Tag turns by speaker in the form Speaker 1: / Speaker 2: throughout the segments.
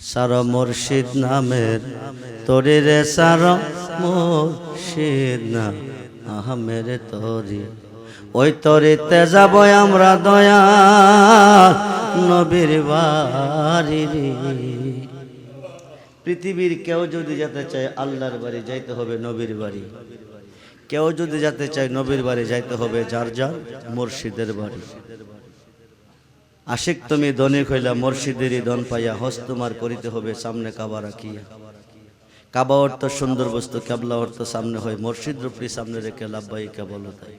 Speaker 1: সার মুর্শিদ নামের তরি রে, সার মুর্শিদ না, আহমের তরি। ওই তরিতে যাব আমরা দয়া নবীর বাড়ি পৃথিবীর কেউ যদি যেতে চায় আল্লাহর বাড়ি যাইতে হবে নবীর বাড়ি। কেউ যদি যেতে চায় নবীর বাড়ি যাইতে হবে যার যার মুর্শিদের বাড়ি। আশিক তুমি ধনী হইলা মুর্শিদেরই ধন পাইয়া হস্তমার করিতে হবে সামনে কাবা রাখিয়া। কাবা অর্থ সুন্দর বস্তু, কেবলা অর্থ সামনে হয়, মুর্শিদ রূপী সামনে রেখে লাভবাই কেবল তাই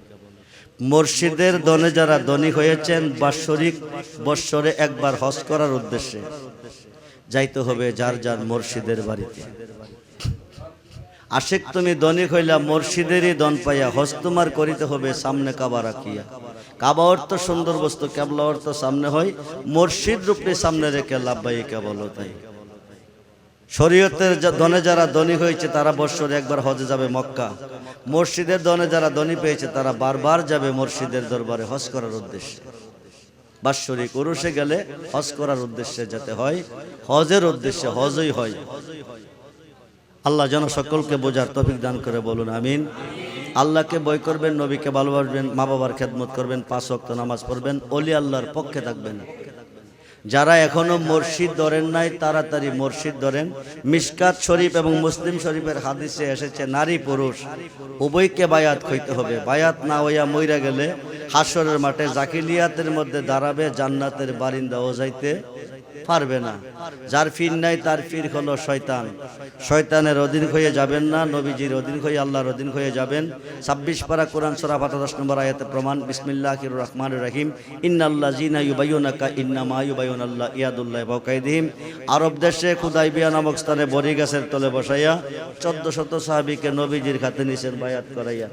Speaker 1: মুর্শিদের দনে যারা ধনী হয়েছেন, বাৎসরিক বৎসরে একবার হজ করার উদ্দেশ্যে যাইতে হবে যার যার মুর্শিদের বাড়িতে। আশেক তুমি ধনী হইলা মুর্শিদেরই দন পাইয়া হস্তমার করিতে হবে সামনে কাবা রাখিয়া। কাবা অর্থ সুন্দর বস্তু, কেবলা অর্থ সামনে হয়, মুর্শিদ রূপে সামনে রেখে লাভবাই কেবল তাই। শরীয়তের দনে যারা ধনী হয়েছে, তারা বৎসরে একবার হজে যাবে মক্কা। মসজিদের দনে যারা ধনী পেয়েছে, তারা বারবার যাবে মসজিদের দরবারে হজ করার উদ্দেশ্যে। বাৎসরিক উরুষে গেলে হজ করার উদ্দেশ্যে যেতে হয়, হজের উদ্দেশ্যে হজই হয়। আল্লাহ যেন সকলকে বোঝার তফিক দান করে বলুন, আমিন। আল্লাহকে বই করবেন, নবীকে ভালোবাসবেন মা বাবার খেদমত করবেন, পাঁচ ওয়াক্ত নামাজ পড়বেন অলি আল্লাহর পক্ষে থাকবেন। যারা এখনও মসজিদ ধরেন নাই, তাড়াতাড়ি মসজিদ ধরেন। মিসকাত শরীফ এবং মুসলিম শরীফের হাদিসে এসেছে, নারী পুরুষ, উভয়কে বায়াত হইতে হবে। বায়াত না হইয়া মইরা গেলে হাসরের মাঠে জাকিলিয়াতের মধ্যে দাঁড়াবে, জান্নাতের বারিন্দা ও যাইতে পারবে না। যার ফির নাই, তার ফির হলো শয়তান। শয়তানের অধীন হয়ে যাবেন না, নবীজির অধীন হয়ে, আল্লাহর অধীন হয়ে যাবেন। ছাব্বিশ পারা কোরআন সরা পাতা দশ নম্বর আয়াতে প্রমাণ। বিসমিল্লাহ রহমান রহিম। ইন্নাল্লাহ জিনা ইন্না মা ইউবাইন আল্লাহ ইয়াদুল্লাহ বাউকাইদিম আরব দেশে খুদাইবিয়া নামক স্থানে বড়ি গাছের তলে বসাইয়া চোদ্দ শত সাহাবিকে নবীজির খাতে নিছেন বায়াত করাইয়া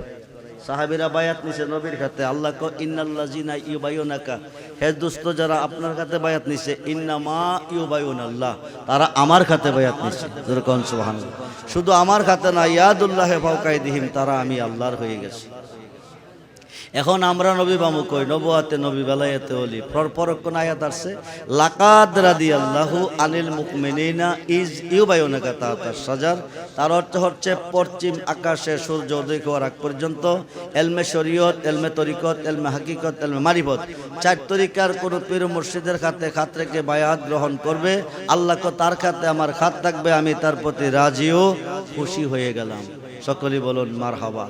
Speaker 1: সাহাবিরা বায়াত নিছে নবীর খাতে আল্লাহ ক ইন্নাল্লাযিনা জিনা ইউবাইনাকা হে দুস্থ যারা আপনার খাতে বায়াত নিছে ইন্না মা ইউবাইন আল্লাহ তারা আমার খাতে বায়াত নিছে। যেরকম সুবহানাল্লাহ। শুধু আমার খাতে না, ইয়াদুল্লাহ ফাওকাইদিহিম, তারা আমি আল্লাহর হয়ে গেছি। এখন আমরা নবী বামু কই? নবুয়াতে নবী, বেলায়েতে পর পরক্ষণ আয়াত আসছে, লাকাদ রাদি আল্লাহু আনিল মুকমিনিনা ইজ ইউবায়ুনাকা তাহাতার সাজার তার অর্থ হচ্ছে, পশ্চিম আকাশে সূর্য উদয় হওয়ার আগ পর্যন্ত এলমে শরীয়ত, এলমে তরিকত, এলমে হাকিকত, এলমে মারিফত চার তরিকার কোন পীর মুর্শিদের খাতে খাত বায়াত গ্রহণ করবে? আল্লাহ কো, তার খাতে আমার খাত থাকবে, আমি তার প্রতি রাজিও খুশি হয়ে গেলাম। সকলেই বলুন মার হাবা